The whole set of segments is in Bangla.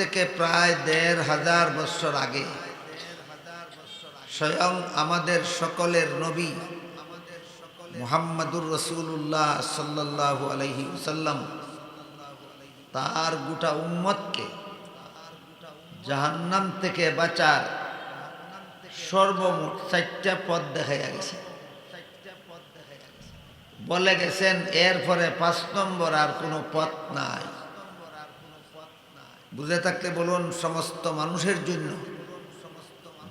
থেকে প্রায় দেড় হাজার বছর আগে, স্বয়ং আমাদের সকলের নবী মুহাম্মাদুর রসুল্লাহ সাল্লাহ আলহি সাল্লাম তার গোটা উম্মতকে জাহান্নাম থেকে বাঁচার সর্বমোট চারটা পথ দেখা গেছে। বলে গেছেন, এরপরে পাঁচ নম্বর আর কোনো পথ নাই। বুঝে থাকলে বলুন সমস্ত মানুষের জন্য।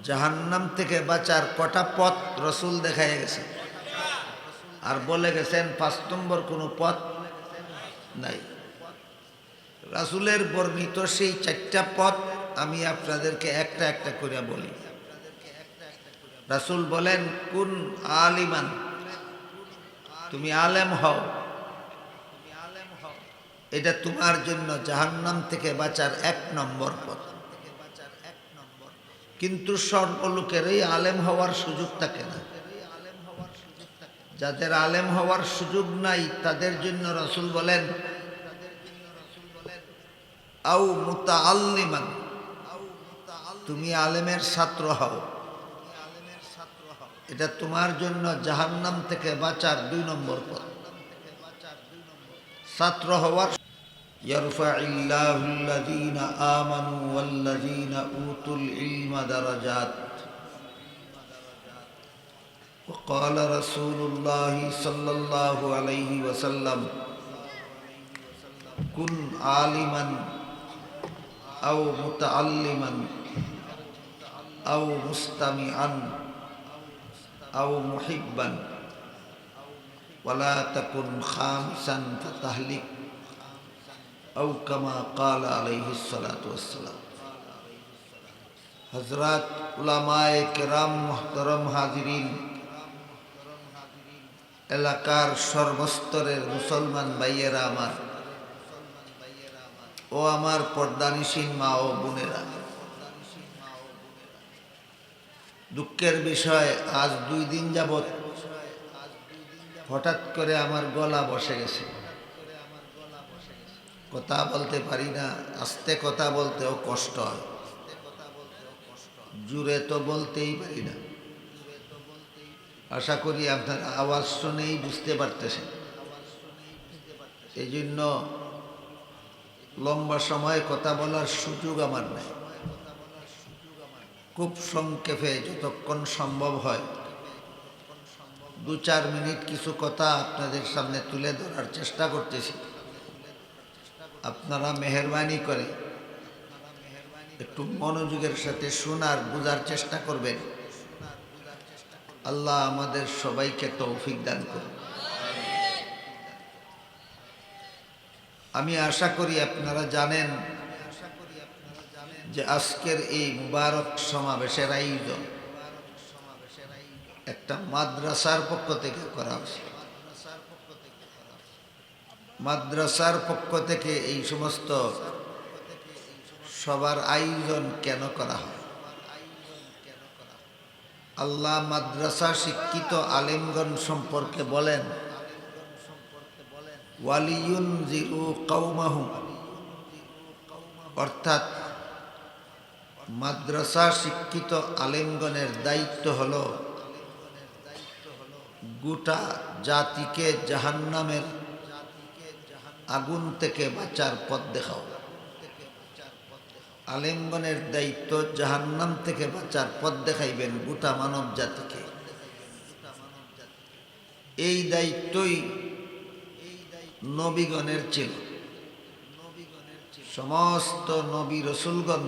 জাহান্নাম থেকে বাঁচার কটা পথ রসুল দেখাই গেছে। আর বলে গেছেন, পাঁচ নম্বর কোনো পথ নাই। রাসুলের বর্ণিত সেই চারটা পথ আমি আপনাদেরকে একটা একটা করে বলি। রাসুল বলেন, কোন আলিমান? তুমি আলেম হও। এটা তোমার জন্য জাহান্নাম থেকে বাঁচার এক নম্বর পথ। কিন্তু সর্বলোকেরই আলেম হওয়ার সুযোগ থাকে না। যাদের আলেম হওয়ার সুযোগ নাই, তাদের জন্য রসুল বলেন আউ মুতা আল্লিমান তুমি আলেমের ছাত্র হও। এটা তোমার জন্য জাহান্নাম থেকে বাঁচার দুই নম্বর পথ। ছাত্র হওয়ার يرفع الله الذين آمنوا والذين أوتوا العلم درجات. وقال رسول الله صلى الله عليه وسلم كن عالما أو متعلما أو مستمعا أو محبا ولا تكن خامسا فتهلك. আউ কামা কাল আলহিসালাম হজরত উলামায় কেরাম মোহতরম হাজরিন, এলাকার সর্বস্তরের মুসলমান ভাইয়েরা আমার, ও আমার পর্দানিসীন মা ও বোনেরা। দুঃখের বিষয়, আজ দুই দিন যাবৎ হঠাৎ করে আমার গলা বসে গেছে। কথা বলতে পারি না, আস্তে কথা বলতেও কষ্ট হয়। জুড়ে তো বলতেই পারি না। আশা করি আপনার আওয়াজ শুনেই বুঝতে পারতেছেন। এই জন্য লম্বা সময় কথা বলার সুযোগ আমার নেই। খুব সংক্ষেপে যতক্ষণ সম্ভব হয় দু চার মিনিট কিছু কথা আপনাদের সামনে তুলে ধরার চেষ্টা করতেছি। আপনারা মেহরবানি করে একটু মনোযোগের সাথে শোনার, বোঝার চেষ্টা করবেন। আল্লাহ আমাদের সবাইকে তৌফিক দান করুন। আমি আশা করি আপনারা জানেন যে আজকের এই মুবারক সমাবেশের আয়োজন একটা মাদ্রাসার পক্ষ থেকে করা হয়েছে। মাদ্রাসার পক্ষ থেকে এই সমস্ত সবার আয়োজন কেন করা হয়? আল্লাহ মাদ্রাসা শিক্ষিত আলিমগণ সম্পর্কে বলেন ওয়ালিউন জিরু কৌমাহু অর্থাৎ মাদ্রাসা শিক্ষিত আলিমগণের দায়িত্ব হল গোটা জাতিকে জাহান্নামের আগুন থেকে বাঁচার পথ দেখাও। আলিমগণের দায়িত্ব জাহান্নাম থেকে বাঁচার পথ দেখাইবেন গোটা মানব জাতিকে। এই দায়িত্বই নবীগণের ছিল। সমস্ত নবী রসুলগণ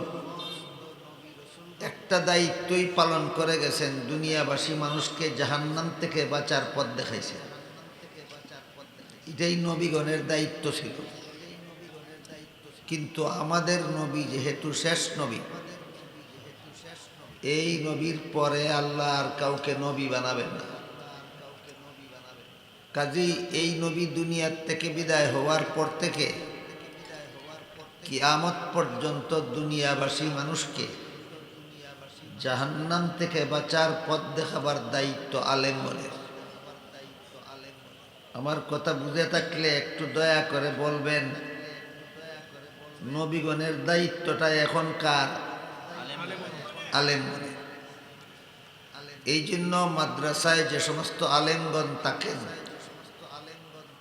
একটা দায়িত্বই পালন করে গেছেন, দুনিয়াবাসী মানুষকে জাহান্নাম থেকে বাঁচার পথ দেখাইছে এটাই নবীগণের দায়িত্ব ছিল। কিন্তু আমাদের নবী যেহেতু শেষ নবী, এই নবীর পরে আল্লাহ আর কাউকে নবী বানাবেন না। কাজেই এই নবী দুনিয়ার থেকে বিদায় হওয়ার পর থেকে কিয়ামত পর্যন্ত দুনিয়াবাসী মানুষকে জাহান্নাম থেকে বাঁচার পথ দেখাবার দায়িত্ব আলেমগণের আমার কথা বুঝে থাকলে একটু দয়া করে বলবেন, নবীগণের দায়িত্বটা এখন কার আলেমগণের এই জন্য মাদ্রাসায় যে সমস্ত আলেমগণ থাকেন,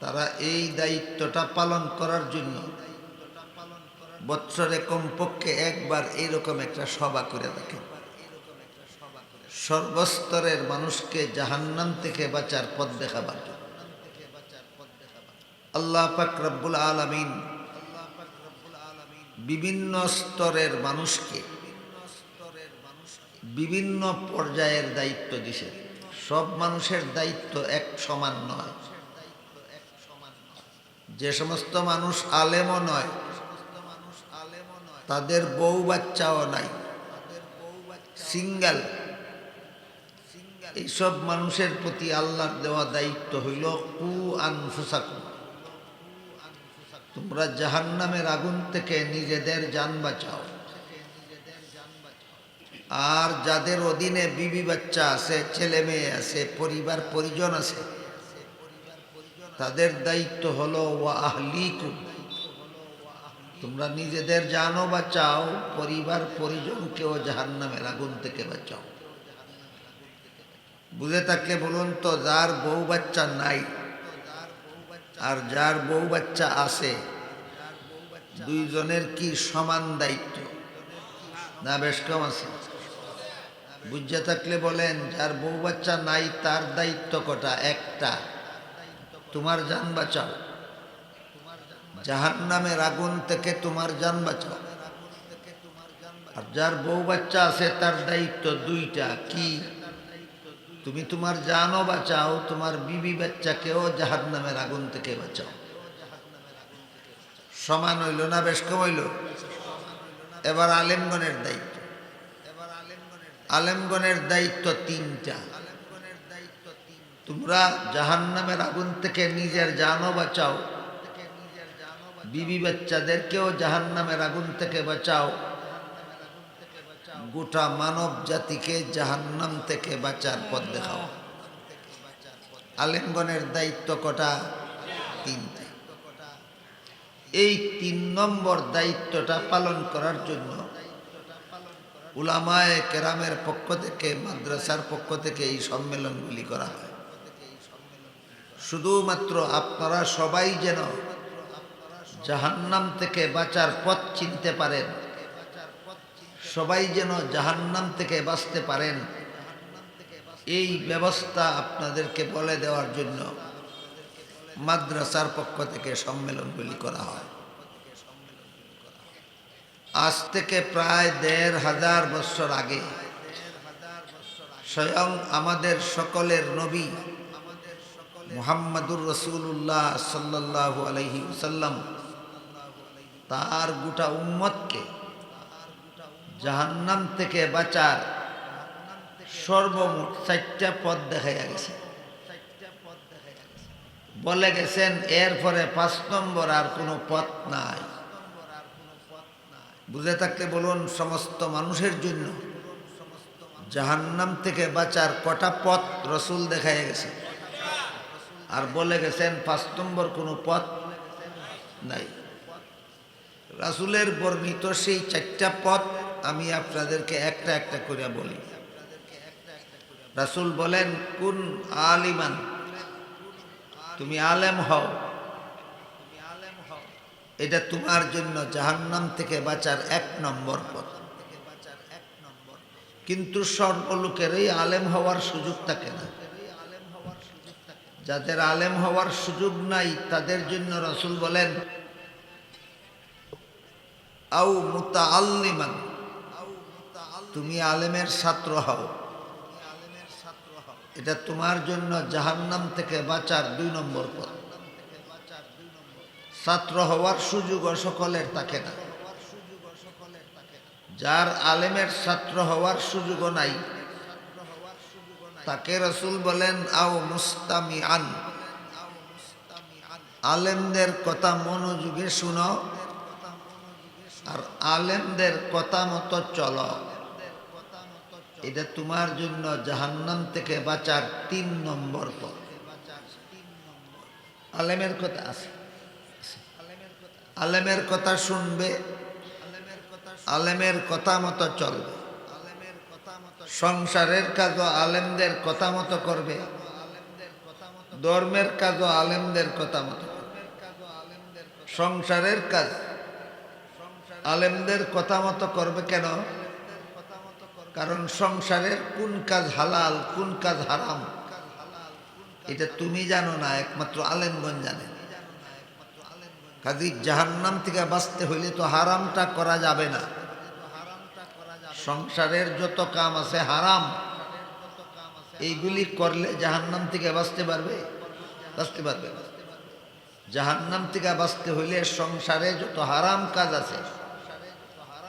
তারা এই দায়িত্বটা পালন করার জন্য বৎসরে কমপক্ষে একবার এইরকম একটা সভা করে থাকেন সর্বস্তরের মানুষকে জাহান্নাম থেকে বাঁচার পথ দেখাবার জন্য। আল্লাহ রব্বুল আলমিন বিভিন্ন স্তরের মানুষকে বিভিন্ন পর্যায়ের দায়িত্ব দিছে সব মানুষের দায়িত্ব এক সমান নয়। যে সমস্ত মানুষ আলেমও নয়, তাদের বউ বাচ্চাও নাই, সিঙ্গেল। এইসব মানুষের প্রতি আল্লাহর দেওয়া দায়িত্ব হইল, কু আনফুসাকু তোমরা জাহান্নামের আগুন থেকে নিজেদের যান বাঁচাও। আর যাদের অধীনে বিবি বাচ্চা আছে, ছেলে মেয়ে আছে, পরিবার, পরিজন আছে, তাদের দায়িত্ব হলো ওয়া আহলিকুম। তোমরা নিজেদের জানও বাঁচাও, পরিবার, পরিজনকেও জাহান্নামের আগুন থেকে বাঁচাও। বুঝে থাকলে বলুন তো, যার বউ বাচ্চা নাই আর যার বউ বাচ্চা আছে, দুইজনের কি সমান দায়িত্ব? না, বেশ কম আছে। বুঝে থাকলে বলেন, যার বউ বাচ্চা নাই, তার দায়িত্ব কটা? একটা। তোমার যান বাঁচাও। জাহান নামের আগুন থেকে তোমার যান বাঁচাও। আর যার বউ বাচ্চা আছে, তার দায়িত্ব দুইটা। কি? তুমি তোমার জানও বাঁচাও, তোমার বিবি বাচ্চাকেও জাহান নামের আগুন থেকে বাঁচাও। সমান হইল না, বেশ কম হইল? এবার আলেমগণের দায়িত্ব। আলেমগণের দায়িত্ব তিনটা। তোমরা জাহান নামের আগুন থেকে নিজের জানও বাঁচাও। বিবি বাচ্চাদেরকেও জাহান নামের আগুন থেকে বাঁচাও। গোটা মানব জাতিকে জাহান্নাম থেকে বাঁচার পথ দেখাও। আলেমগণের দায়িত্ব কটা? তিনটা। এই তিন নম্বর দায়িত্বটা পালন করার জন্য উলামায় কেরামের পক্ষ থেকে, মাদ্রাসার পক্ষ থেকে এই সম্মেলনগুলি করা হয়। শুধুমাত্র আপনারা সবাই যেন জাহান্নাম থেকে বাঁচার পথ চিনতে পারেন সবাই যেন জাহান্নাম থেকে বাঁচতে পারেন। এই ব্যবস্থা আপনাদেরকে বলে দেওয়ার জন্য মাদ্রাসার পক্ষ থেকে সম্মেলনগুলি করা হয়। আজ থেকে প্রায় দেড় হাজার বছর আগে স্বয়ং আমাদের সকলের নবী মুহাম্মাদুর রসুল্লাহ সাল্লাহ আলহি তার গোটা উম্মতকে জাহান্নাম থেকে বাঁচার সর্বমোট চারটা পথ দেখা গেছে। বলে গেছেন, এরপরে পাঁচ নম্বর আর কোনো পথ নাই। বুঝে থাকলে বলুন, সমস্ত মানুষের জন্য জাহান্নাম থেকে বাঁচার কটা পথ রসুল দেখা গেছে। আর বলে গেছেন, পাঁচ নম্বর কোনো পথ নাই। রাসুলের বর্ণিত সেই চারটা পথ আমি আপনাদেরকে একটা একটা করে বলি। রাসুল বলেন, কোন আলিমান? তুমি আলেম হও। এটা তোমার জন্য জাহান্নাম থেকে বাঁচার এক নম্বর পথ। কিন্তু সর্বলোকেরই আলেম হওয়ার সুযোগ থাকে না যাদের আলেম হওয়ার সুযোগ নাই, তাদের জন্য রসুল বলেন আউ মুতা আল্লিমান তুমি আলেমের ছাত্র হও। এটা তোমার জন্য জাহান্নাম থেকে বাঁচার দুই নম্বর পথ। ছাত্র হওয়ার সুযোগ সকলের থাকে না। যার আলেমের ছাত্র হওয়ার সুযোগও নাই, তাকে রসুল বলেন, আও মুস্তামি আন আলেমদের কথা মনোযোগে শুনো, আর আলেমদের কথা মতো চলো। এটা তোমার জন্য জাহান্নাম থেকে বাঁচার তিন নম্বর পথ। আলেমের কথা আছে। আলেমের কথা শুনবে। আলেমের কথা মতো চলবে। সংসারের কাজও আলেমদের কথা মতো করবে। ধর্মের কাজও আলেমদের কথা মতো সংসারের কাজ আলেমদের কথা মতো করবে কেন? কারণ সংসারের কোন কাজ হালাল, কোন কাজ হারাম? এটা তুমি জানো না, একমাত্র আলেমগঞ্জ জানে। কাজী জাহান্নাম থেকে বাঁচতে হইলে তো হারামটা করা যাবে না। সংসারের যত কাম আছে হারাম। এইগুলি করলে জাহান্নাম থেকে বাঁচতে পারবে? বাঁচতে পারবে। জাহান্নাম থেকে বাঁচতে হইলে সংসারে যত হারাম কাজ আছে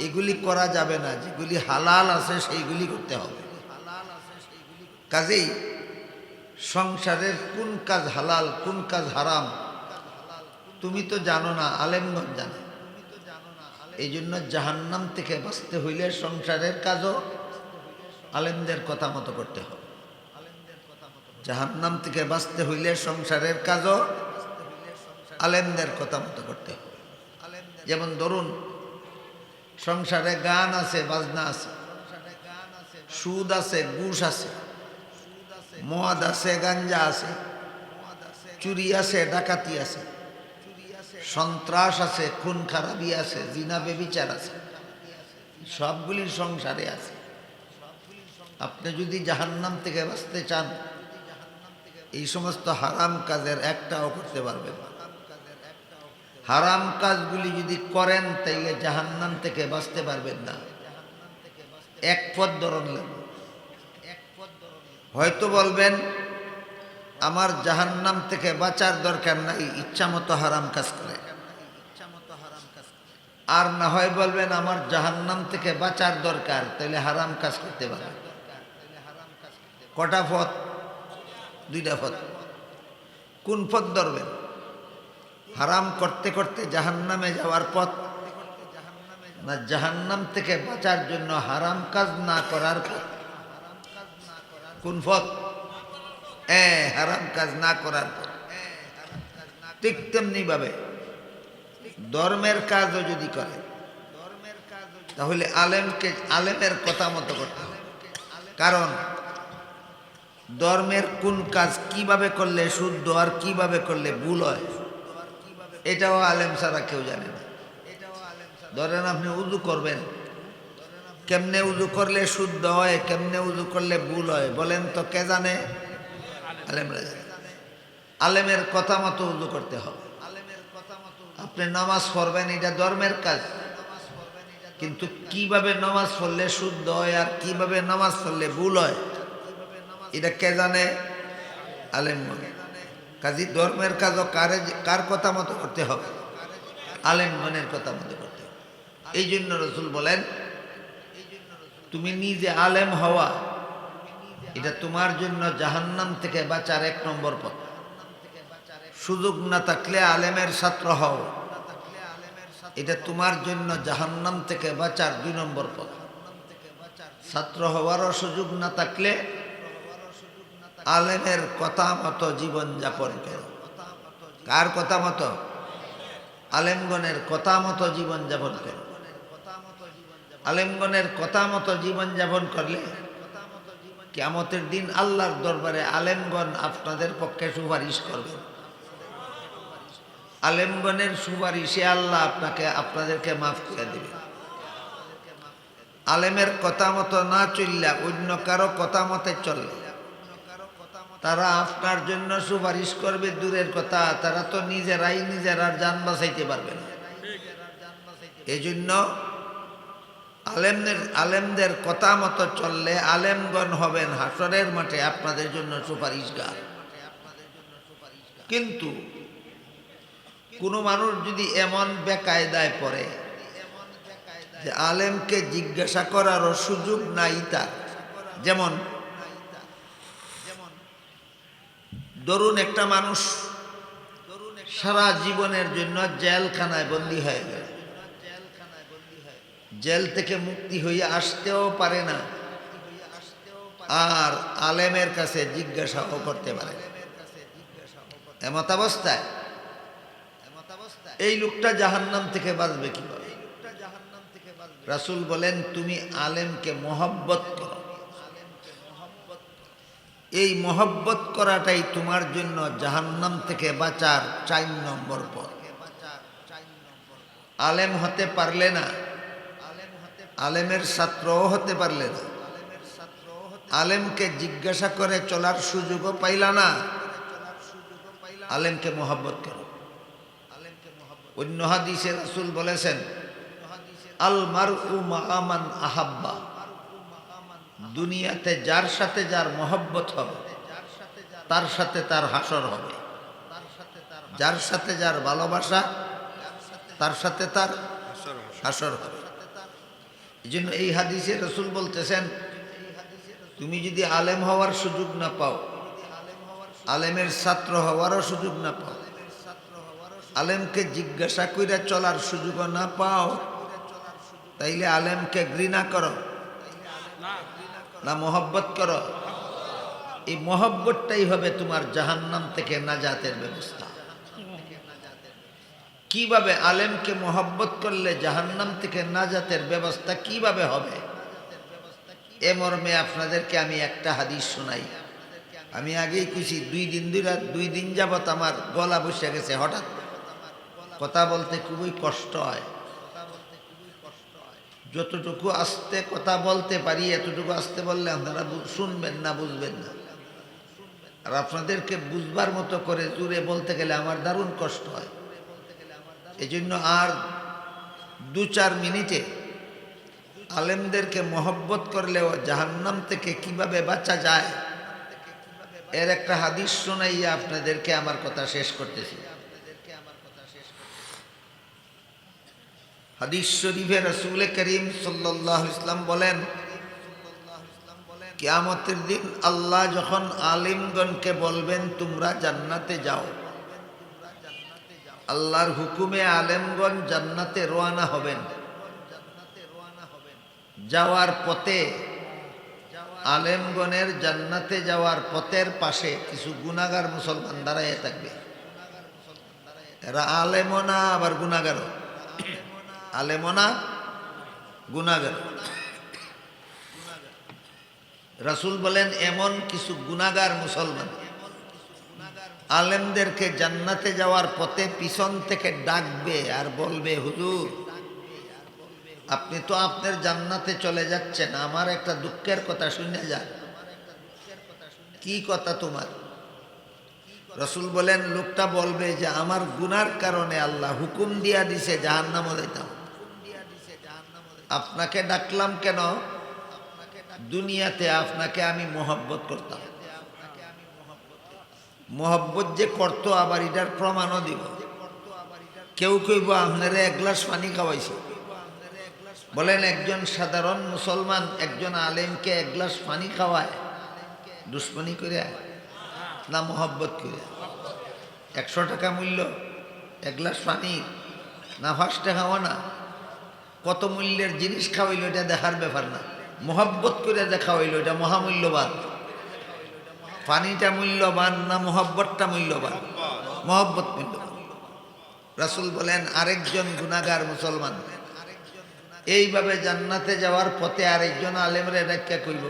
এগুলি করা যাবে না, যেগুলি হালাল আছে সেইগুলি করতে হবে। কাজেই সংসারের কোন কাজ হালাল, কোন কাজ হারাম, তুমি তো জানো না আলেমগঞ্জ জানে। এই জন্য জাহান্নাম থেকে বাঁচতে হইলে সংসারের কাজও আলেমদের কথা মতো করতে হবে। জাহান্নাম থেকে বাঁচতে হইলে সংসারের কাজও আলেমদের কথা মতো করতে হবে। যেমন ধরুন সংসারে গান আছে, বাজনা আছে। সুদ আছে, ঘুষ আছে। মদ আছে, গাঞ্জা আছে। চুরি আছে, ডাকাতি আছে। সন্ত্রাস আছে, খুন খারাপি আছে, জিনা বেবিচার আছে। সবগুলি সংসারে আছে। আপনি যদি জাহান্নাম থেকে বাঁচতে চান, এই সমস্ত হারাম কাজের একটাও করতে পারবেন না। হারাম কাজগুলি যদি করেন, তাইলে জাহান্নাম থেকে বাঁচতে পারবেন না। এক পথ ধরন লাগবে। হয়তো বলবেন, আমার জাহান্নাম থেকে বাঁচার দরকার নাই, ইচ্ছা মতো হারাম কাজ করে। আর না হয় বলবেন, আমার জাহান্নাম থেকে বাঁচার দরকার তাহলে হারাম কাজ করতে পারে। কটা পথ? দুইটা পথ। কোন পথ ধরবেন? হারাম করতে করতে জাহান্নামে যাওয়ার পথ। না, জাহান্নাম থেকে বাঁচার জন্য হারাম কাজ না করার পথ। কোন পথ? এ, হারাম কাজ না করার পথ। ঠিক তেমনি ভাবে ধর্মের কাজও যদি করে, তাহলে আলেমকে, আলেমের কথা মতো করতে হবে। কারণ ধর্মের কোন কাজ কীভাবে করলে শুদ্ধ আর কীভাবে করলে ভুল হয়? এটাও আলেম ছাড়া কেউ জানে না। ধরেন আপনি উজু করবেন। কেমনে উজু করলে শুদ্ধ হয়, কেমনে উজু করলে ভুল হয়, বলেন তো কে জানে? আলেমরা জানে। আলেমের কথা মতো উজু করতে হবে। আপনি নামাজ পড়বেন, এটা ধর্মের কাজ। কিন্তু কীভাবে নামাজ পড়লে শুদ্ধ হয় আর কীভাবে নামাজ পড়লে ভুল হয়, এটা কে জানে? আলেম কাজী ধর্মের কাজও কারে কার কথা মতো করতে হবে? আলেম মনের কথা মতো করতে হবে। এই জন্য রসুল বলেন, তুমি নিজে আলেম হওয়া, এটা তোমার জন্য জাহান্নাম থেকে বাঁচার এক নম্বর পথ। সুযোগ না থাকলে আলেমের ছাত্র হও। এটা তোমার জন্য জাহান্নাম থেকে বাঁচার দুই নম্বর পথ। ছাত্র হওয়ারও সুযোগ না থাকলে আলেমের কথা মতো জীবন যাপন করো। কার কথা মতো? আলেমগণের কথা মতো জীবন যাপন করো। আলেমগণের কথা মতো জীবন যাপন করলে কেমতের দিন আল্লাহর দরবারে আলেমগণ আপনাদের পক্ষে সুপারিশ করবেন আলেমগণের সুপারিশে আল্লাহ আপনাকে, আপনাদেরকে মাফ করে দেবে। আলেমের কথা মতো না চললে অন্য কারও কথা মতে চললে তারা আপনার জন্য সুপারিশ করবে, দূরের কথা, তারা তো নিজেরাই নিজেরার যান বাঁচাইতে পারবে না। এই জন্য আলেমদের আলেমদের কথা মতো চললে আলেমগণ হবেন হাসরের মাঠে আপনাদের জন্য সুপারিশগার। কিন্তু কোনো মানুষ যদি এমন বেকায়দায় পড়ে যে আলেমকে জিজ্ঞাসা করারও সুযোগ নাই তার, যেমন ধরুন একটা মানুষ সারা জীবনের জন্য জেলখানায় বন্দি হয়ে গেল। জেল থেকে মুক্তি হয়ে আসতেও পারে না। আর আলেমের কাছে জিজ্ঞাসাও করতে পারে না। এমত অবস্থায় এই লোকটা জাহান্নাম থেকে বাঁচবে কীভাবে? রাসূল বলেন, তুমি আলেমকে মহব্বত করো। এই মহব্বত করাটাই তোমার জন্য জাহান্নাম থেকে বাঁচার চার নম্বর পথ। আলেম হতে পারলে না, আলেমের ছাত্রও হতে পারলে না। আলেমকে জিজ্ঞাসা করে চলার সুযোগও পাইলা না, আলেমকে মোহাব্বত করো। অন্য হাদিসে রাসূল বলেছেন, আল মার আহাব্বা। দুনিয়াতে যার সাথে যার মহব্বত হবে, তার সাথে তার হাসর হবে। যার সাথে যার ভালোবাসা, তার সাথে তার হাসর হবে। এই জন্য এই হাদিসে রসুল বলতেছেন, তুমি যদি আলেম হওয়ার সুযোগ না পাও, আলেমের ছাত্র হওয়ারও সুযোগ না পাও, আলেমকে জিজ্ঞাসা কইরা চলার সুযোগও না পাও, তাইলে আলেমকে ঘৃণা করো। না মোহব্বত করো। এই মোহব্বতটাই হবে তোমার জাহান্নাম থেকে নাজাতের ব্যবস্থা। কীভাবে আলেমকে মোহব্বত করলে জাহান্নাম থেকে নাজাতের ব্যবস্থা কীভাবে হবে? এ মর্মে আপনাদেরকে আমি একটা হাদিস শোনাই। আমি আগেই খুশি দুই দিন দুই রাত, দুই দিন যাবত আমার গলা বসে গেছে হঠাৎ। কথা বলতে খুবই কষ্ট হয়। যতটুকু আস্তে কথা বলতে পারি, এতটুকু আস্তে বললে আপনারা শুনবেন না, বুঝবেন না। আর আপনাদেরকে বুঝবার মতো করে জুড়ে বলতে গেলে আমার দারুণ কষ্ট হয়। এই জন্য আর দু চার মিনিটে আলেমদেরকে মহব্বত করলেও জাহান্নাম থেকে কীভাবে বাঁচা যায়, এর একটা হাদিস শোনাইয়া আপনাদেরকে আমার কথা শেষ করতেছি। হাদিস শরীফে রসুল করিম সাল্লাহ ইসলাম বলেন, কিয়ামতের দিন আল্লাহ যখন আলিমগণকে বলবেন, তোমরা জান্নাতে যাও। আল্লাহর হুকুমে আলেমগণ জান্নাতে রোয়ানা হবেন। যাওয়ার পথে আলেমগণের জান্নাতে যাওয়ার পথের পাশে কিছু গুণাগার মুসলমান দাঁড়াইয়া থাকবে। এরা আলেমও না, আবার গুণাগারও আলেমও না গুণাগার রাসূল বলেন, এমন কিছু গুণাগার মুসলমান। আলেমদেরকে জান্নাতে যাওয়ার পথে পিছন থেকে ডাকবে আর বলবে, হুজুর, আপনি তো আপনার জান্নাতে চলে যাচ্ছেন, আমার একটা দুঃখের কথা শুনে যান। কি কথা তোমার? রসুল বলেন, লোকটা বলবে যে, আমার গুনার কারণে আল্লাহ হুকুম দিয়া দিছে, জাহান্নাম দিতাম আপনাকে ডাকলাম কেন? দুনিয়াতে আপনাকে আমি মোহব্বত করতাম। মোহব্বত যে করতো আবার এটার প্রমাণও দিব। কেউ কইব আপনারা এক গ্লাস পানি খাওয়াইছে। বলেন, একজন সাধারণ মুসলমান একজন আলেমকে এক গ্লাস পানি খাওয়ায়, দুশ্মনী করে না মোহব্বত করে একশো টাকা মূল্য, এক গ্লাস পানি, না পাঁচ টাকা না। কত মূল্যের জিনিস খাওয়াইলো এটা দেখার ব্যাপার না। মোহব্বত করে দেখা হইল এটা মহামূল্যবান। পানিটা মূল্যবান না মোহব্বতটা মূল্যবান? মোহব্বত মূল্যবান। রাসূল বলেন, আরেকজন গুনাগার মুসলমান, এইভাবে জান্নাতে যাওয়ার পথে আরেকজন আলেমরে ব্যাখ্যা কইব,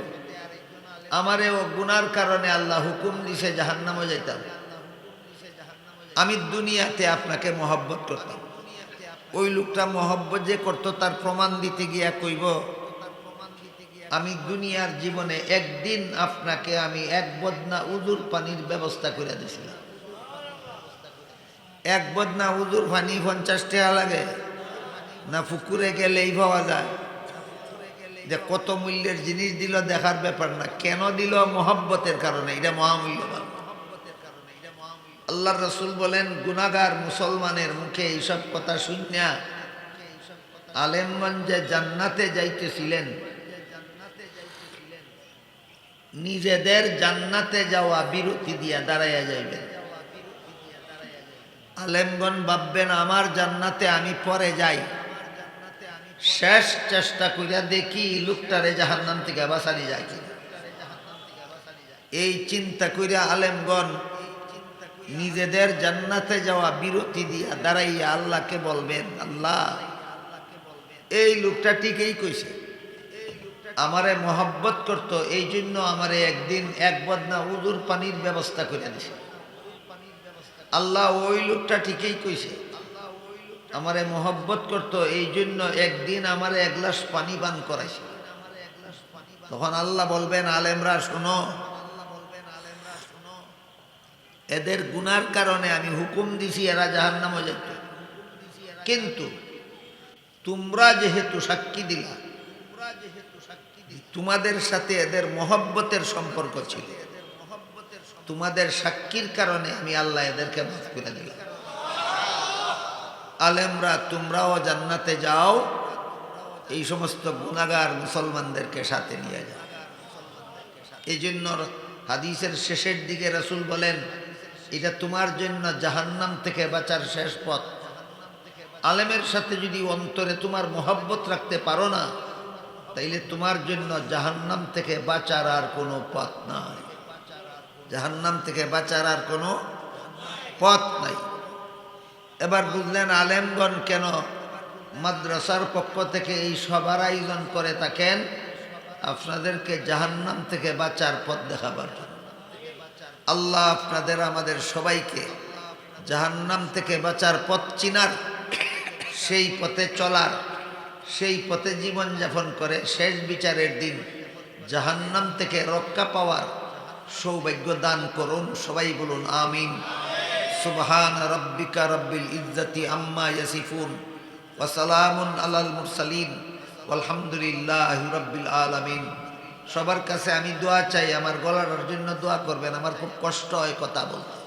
আমারে ও গুনার কারণে আল্লাহ হুকুম দিছে জাহান্নামে যাইতাম। আমি দুনিয়াতে আপনাকে মহব্বত করতাম। ওই লোকটা মহব্বত যে করতো, তার প্রমাণ দিতে গিয়া কইব, আমি দুনিয়ার জীবনে একদিন আপনাকে আমি এক বদনা উজুর পানির ব্যবস্থা করে দিছিলাম। এক বদনা উজুর পানি পঞ্চাশ টাকা লাগে, না পুকুরে গেলেই পাওয়া যায়। যে কত মূল্যের জিনিস দিল দেখার ব্যাপার না, কেন দিল মহব্বতের কারণে? এটা মহামূল্যবান আল্লাহ রসুল বলেন গুনাগার মুসলমানের মুখে এইসব কথা শুনিয়া আলেমগঞ্জে জান্নাতে যাইতেছিলেন। নিজেদের জান্নাতে যাওয়া বিরতি দিয়া দাঁড়াইয়া যাইবেন। আলেমগণ ভাববেন, আমার জান্নাতে আমি পরে যাই। শেষ চেষ্টা করিয়া দেখি লোকটারে জাহান্নাম থেকে বাঁচানি যায় এই চিন্তা করিয়া আলেমগণ নিজেদের জান্নাতে যাওয়া বিরতি দিয়া দাঁড়াইয়া আল্লাহকে বলবেন, আল্লাহ, এই লোকটা ঠিকই কইছে। আমারে মহব্বত করত এই জন্য আমারে একদিন এক বদনা উজুর পানির ব্যবস্থা করে দিছে। আল্লাহ, ওই লোকটা ঠিকই কইছে। আমারে মহব্বত করত এই জন্য একদিন আমারে এক গ্লাস পানি পান করাইছে। তখন আল্লাহ বলবেন, আলেমরা, শোনো এদের গুনার কারণে আমি হুকুম দিছি এরা জাহান নামে যেত কিন্তু তোমরা যেহেতু সাক্ষী দিলা, তোমাদের সাথে এদের মহব্বতের সম্পর্ক ছিল। তোমাদের সাক্ষীর কারণে আমি আল্লাহ এদেরকে মাফ করে দিলাম। আলেমরা, তোমরাও জান্নাতে যাও, এই সমস্ত গুণাগার মুসলমানদেরকে সাথে নিয়ে যাও। এই জন্য হাদিসের শেষের দিকে রাসূল বলেন এটা তোমার জন্য জাহান্নাম থেকে বাঁচার শেষ পথ। আলেমের সাথে যদি অন্তরে তোমার মহব্বত রাখতে পারো না, তাইলে তোমার জন্য জাহান্নাম থেকে বাঁচার আর কোনো পথ নাই। জাহান্নাম থেকে বাঁচার আর কোনো পথ নাই। এবার বুঝলেন আলেমগণ কেন মাদ্রাসার পক্ষ থেকে এই সবার আয়োজন করে থাকেন? আপনাদেরকে জাহান্নাম থেকে বাঁচার পথ দেখাবার জন্য। আল্লাহ আপনাদের, আমাদের সবাইকে জাহান্নাম থেকে বাঁচার পথ চিনার, সেই পথে চলার, সেই পথে জীবনযাপন করে শেষ বিচারের দিন জাহান্নাম থেকে রক্ষা পাওয়ার সৌভাগ্য দান করুন। সবাই বলুন, আমিন। সুবহান রব্বিকা রব্বিল ইজ্জতি আম্মা ইয়াসিফুন ওয়াসালামুন আলাল মুরসালিন। আলহামদুলিল্লাহ রব্বিল আলামিন। সবার কাছে আমি দোয়া চাই, আমার গলার জন্য দোয়া করবেন, আমার খুব কষ্ট হয় কথা বলতে।